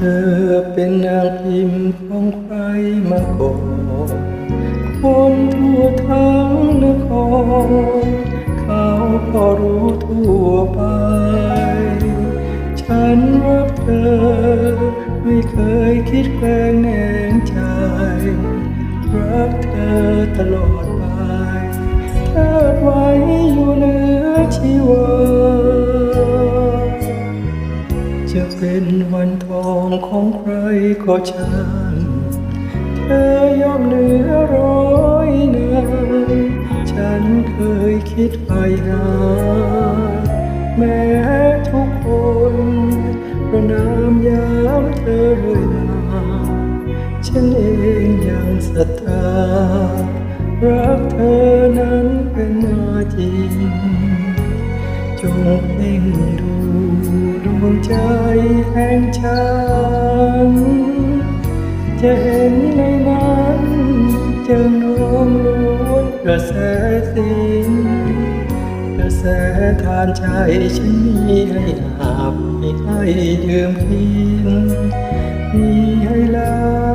เป็นนางพิมพ์ของใครมาก่อนคนทั่วทั้งนครเขาก็รู้ทั่วไป ฉันรักเธอ ไม่เคยคิดแกล้งแนงใจ รักเธอตลอดไปเธอไว้อยู่เหนือชีวาจะเป็น องของใครก็ช่างเธอย่อมเหนือร้อยนายฉันเคยคิดไปหา แม้ทุกคนประนามยามเธอเรื่อยมาฉันเองยังศรัทธารักเธอนั้นเป็นมาจริง จงเพ่งดู ใจแห่งฉัน จะเห็นในนั้นจอน้อมล้วนกระแสสิงกระแสทานใจฉันมีให้อาบมีให้ดื่มกินมีให้ลา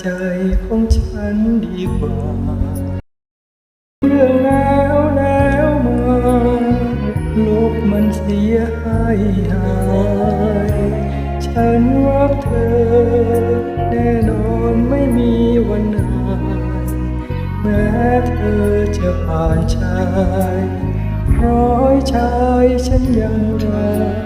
ใจของฉันดีกว่าเรื่องแล้วแล้วมาลบมันเสียให้หายฉันรักเธอ แน่นอนไม่มีวันไหนแม้เธอจะผ่านชายร้อยชายฉันยังรัก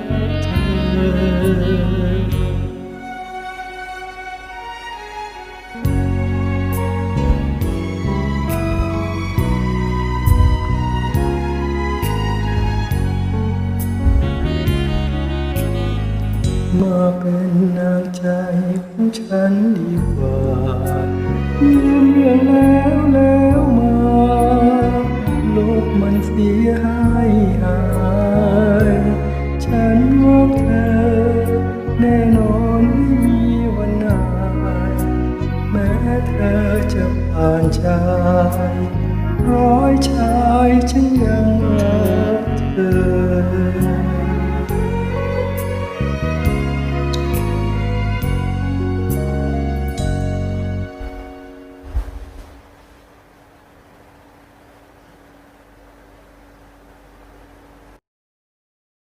มาเป็นนางใจของฉันดีกว่าลืมเรื่องแล้วแล้วมาลบมันเสียหายหาย ฉันรักเธอ แน่นอนไม่มีวันไหนแม้เธอจะผ่านชาย ร้อยชายฉันยัง